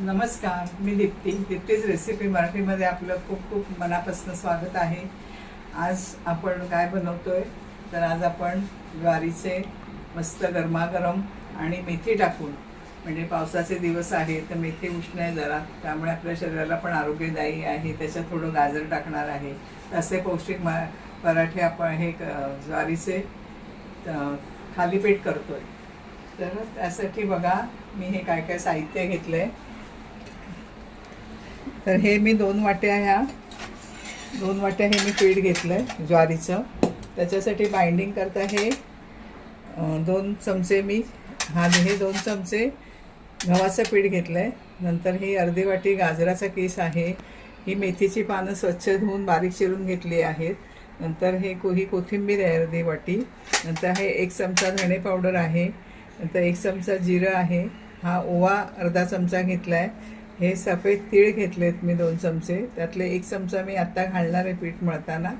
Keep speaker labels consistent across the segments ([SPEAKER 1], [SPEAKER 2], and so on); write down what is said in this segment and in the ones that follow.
[SPEAKER 1] नमस्कार मी दीप्ती. दीप्तीज रेसिपी मराठीमध्ये आपलं खूप खूप मनापासून स्वागत आहे. आज आपण काय बनवतोय? तर आज आपण ज्वारीचे मस्त गरमागरम आणि मेथी टाकून म्हणजे पावसाचे दिवस आहे तर मेथी उष्ण आहे जरा त्यामुळे आपल्या शरीराला पण आरोग्यदायी आहे त्याच्यात थोडं गाजर टाकणार आहे. असे पौष्टिक म पराठे आपण हे क- ज्वारीचे अ, करतो करतोय. तर त्यासाठी बघा मी हे काय काय साहित्य घेतलं आहे तर हे मी दोन वाट्या ह्या दोन वाट्या हे मी पीठ घेतलंय ज्वारीचं. त्याच्यासाठी बाइंडिंग करता हे दोन चमचे मी हा हे दोन चमचे गव्हाचं पीठ घेतलंय. नंतर ही अर्धी वाटी गाजराचा केस आहे. ही मेथीची पानं स्वच्छ धुवून बारीक चिरून घेतली आहेत. नंतर हे को ही कोथिंबीर आहे अर्धी वाटी. नंतर हे एक चमचा धणे पावडर आहे. नंतर एक चमचा जिरं आहे. हा ओवा अर्धा चमचा घेतला आहे हे सफेद तीळ घेतलेत मी दोन चमचे. त्यातले एक चमचा मी आत्ता घालणार आहे पीठ मळताना.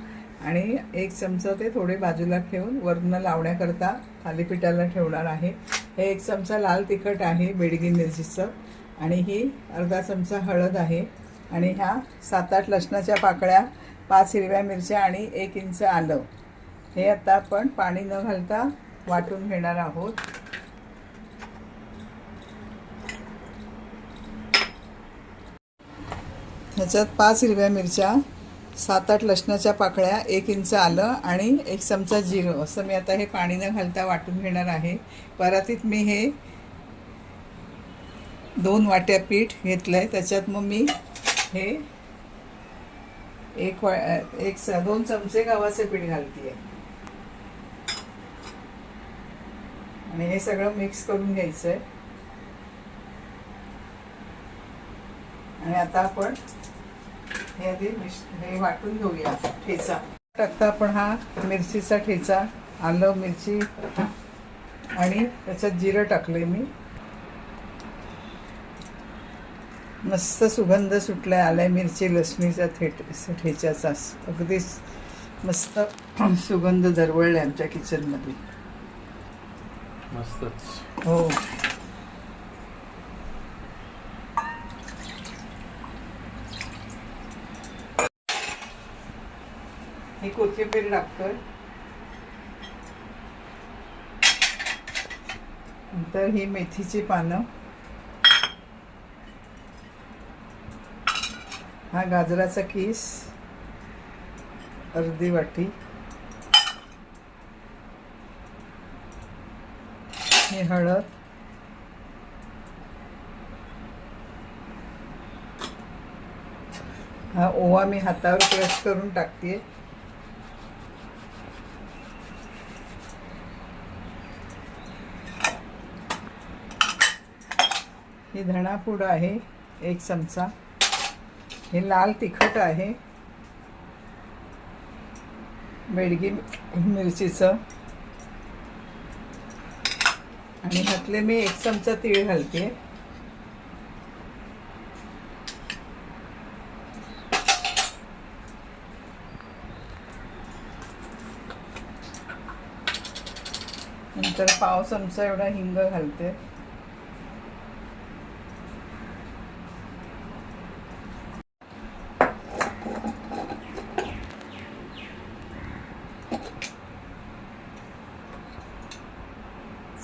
[SPEAKER 1] आणि एक चमचा ते थोडे बाजूला ठेवून वरनं लावण्याकरता थालीपीठाला ठेवणार आहे. हे एक चमचा लाल तिखट आहे बेडगी मिरचीचं. आणि ही अर्धा चमचा हळद आहे. आणि ह्या सात आठ लसणाच्या पाकळ्या पाच हिरव्या मिरच्या आणि एक इंच आलं. हे आता आपण पाणी न घालता वाटून घेणार आहोत. ह्याच्यात पाच हिरव्या मिरच्या सात आठ लसणाच्या पाकळ्या एक इंच आलं आणि एक चमचा जिरं. असं मी आता हे पाणी न घालता वाटून घेणार आहे. परातीत मी हे दोन वाट्या पीठ घेतलं आहे त्याच्यात मग मी हे एक वा एक स दोन चमचे गव्हाचे पीठ घालते आणि हे सगळं मिक्स करून घ्यायचं आहे आणि आता आपण हे आधी मिश हे वाटून घेऊया ठेचा. टाकता आपण हा मिरचीचा ठेचा आलं मिरची आणि त्याच्यात जिरं टाकले मी. मस्त सुगंध सुटलाय आलाय मिरची लसणीचा थेट ठेच्याचा. अगदीच मस्त सुगंध दरवळलाय आमच्या किचनमध्ये
[SPEAKER 2] मस्तच.
[SPEAKER 1] हो. ही कोथिंबीर टाकतोय नंतर ही मेथीची पानं. हा गाजराचा किस. अर्धी वाटी. हे हळद. हा ओवा मी हातावर क्रश करून टाकते ही धणापूड आहे एक चमचा. हे लाल तिखट आहे. बेडगी मिरचीचं. आणि ह्यातले मी एक चमचा तीळ घालते. नंतर पाव चमचा एवढा हिंग घालते.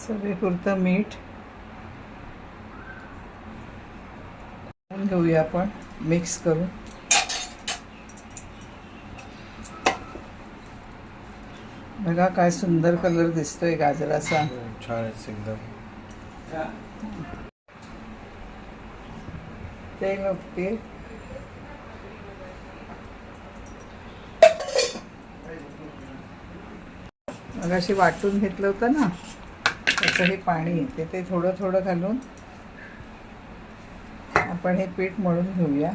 [SPEAKER 1] चवीपुरतं मीठ. घेऊया आपण मिक्स करून. बघा काय सुंदर कलर दिसतोय गाजराचा.
[SPEAKER 2] एकदम
[SPEAKER 1] तेल ओतते मग अशी वाटून घेतलं होतं ना. त्याचं हे पाणी येते. ते थोडं थोडं घालून आपण हे पीठ मळून घेऊया.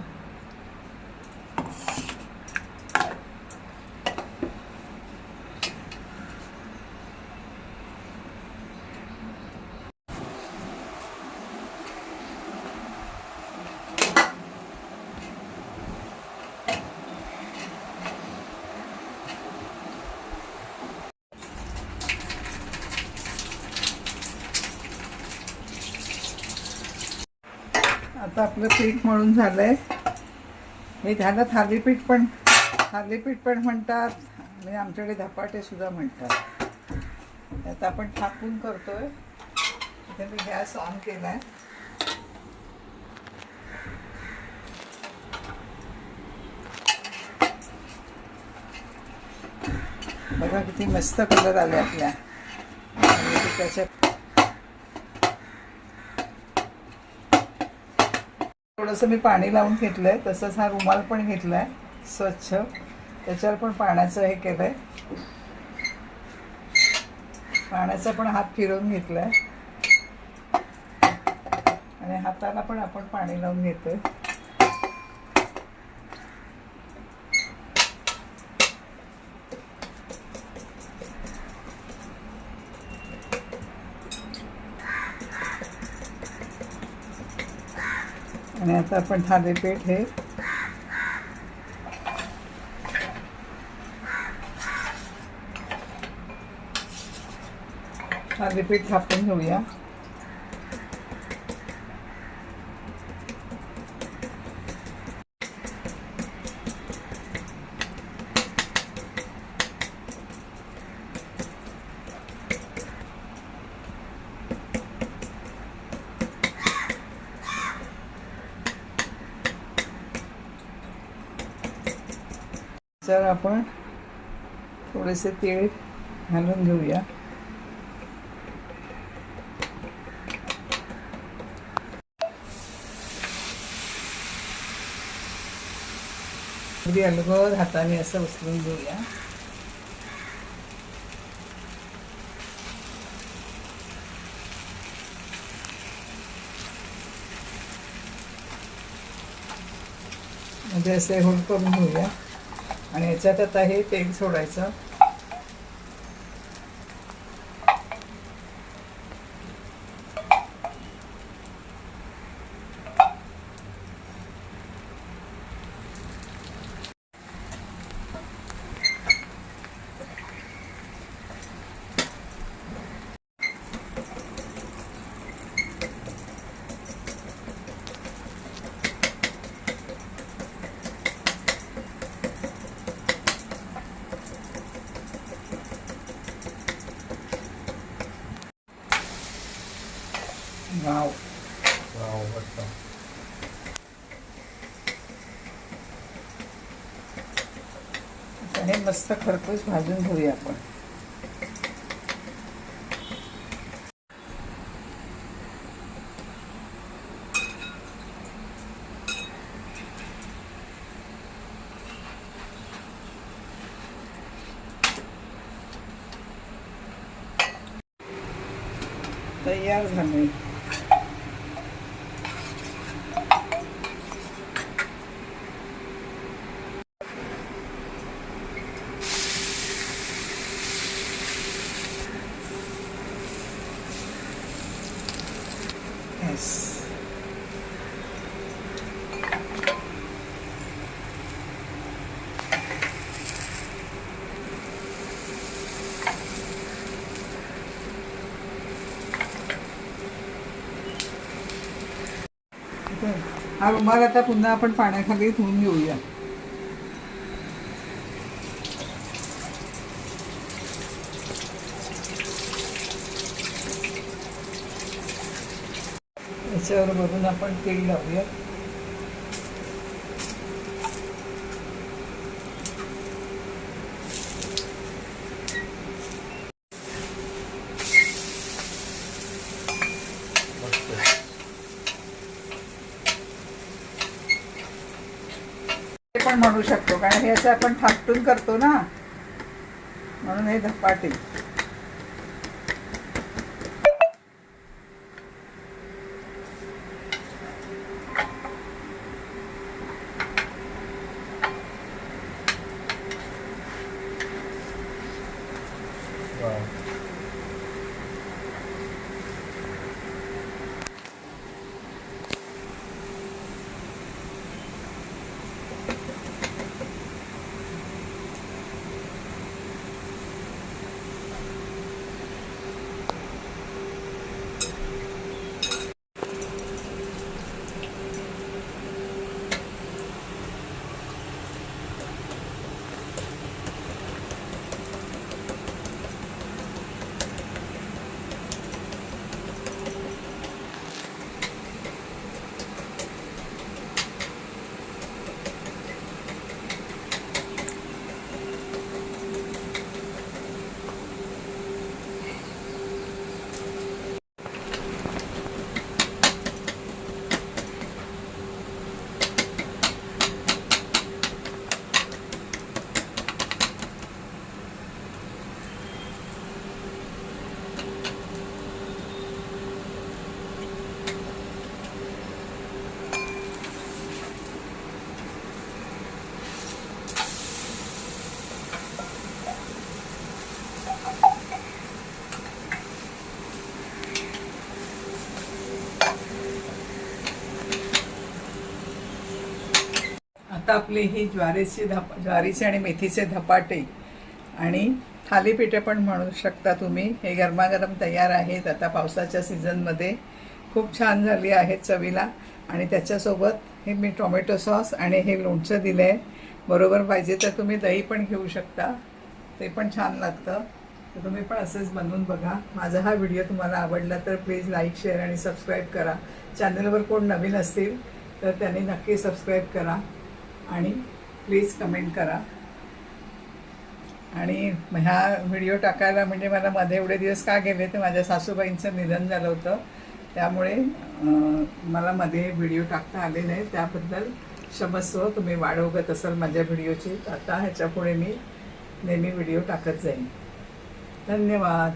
[SPEAKER 1] आता आपलं पीठ मळून झालंय. हे झालं थालीपीठ पण. थालीपीठ पण म्हणतात आणि आमच्याकडे धपाटे सुद्धा म्हणतात. आता आपण थापून करतोय. इथे मी गॅस ऑन केला आहे बघा किती मस्त कलर आले आपल्या. त्याच्या ते त्याच्यात थोडंसं मी पाणी लावून घेतलं आहे तसंच हा रुमाल पण घेतला आहे स्वच्छ. त्याच्यावर पण पाण्याचं हे केलं आहे पाण्याचा पण हात फिरवून घेतला आहे आणि हाताला पण आपण पाणी लावून घेतो आहे आणि आता आपण थालीपीठ हे थालीपीठ थापून घेऊया तर आपण थोडेसे तीळ घालून घेऊया. अगदी अलगद हाताने असं उचलून घेऊया. म्हणजे असे होल करून घेऊया. आणि याच्यात आता हे तेल सोडायचं. वाव आता हे मस्त खरपूस भाजून घेऊया आपण. तयार झाले हा रुमाल आता पुन्हा आपण पाण्याखाली धुवून घेऊया. याच्यावर बघून आपण तेल लावूया. पण म्हणू शकतो कारण हे असं आपण थापटून करतो ना. म्हणून हे धपाटे. आता आपली ही ज्वारीची धप ज्वारीचे आणि मेथीचे धपाटे. आणि थालीपीठे पण म्हणू शकता तुम्ही. हे गरमागरम तयार आहेत. आता पावसाच्या सीझनमध्ये खूप छान झाली आहेत चवीला. आणि त्याच्यासोबत हे मी टोमॅटो सॉस आणि हे लोणचं दिलं आहे बरोबर पाहिजे तर तुम्ही दही पण घेऊ शकता. ते पण छान लागतं. तर तुम्ही पण असंच बनवून बघा. माझा हा व्हिडिओ तुम्हाला आवडला तर प्लीज लाईक शेअर आणि सबस्क्राईब करा. चॅनलवर कोण नवीन असतील तर त्यांनी नक्की सबस्क्राईब करा. आणि प्लीज कमेंट करा. आणि ह्या व्हिडिओ टाकायला म्हणजे मला मध्ये एवढे दिवस का गेले ते माझ्या सासूबाईंचं निधन झालं होतं. त्यामुळे मला मध्ये व्हिडिओ टाकता आले नाही. त्याबद्दल क्षमस्व तुम्ही वाढ उगत असाल माझ्या व्हिडिओची आता ह्याच्यापुढे मी नेहमी व्हिडिओ टाकत जाईन. धन्यवाद.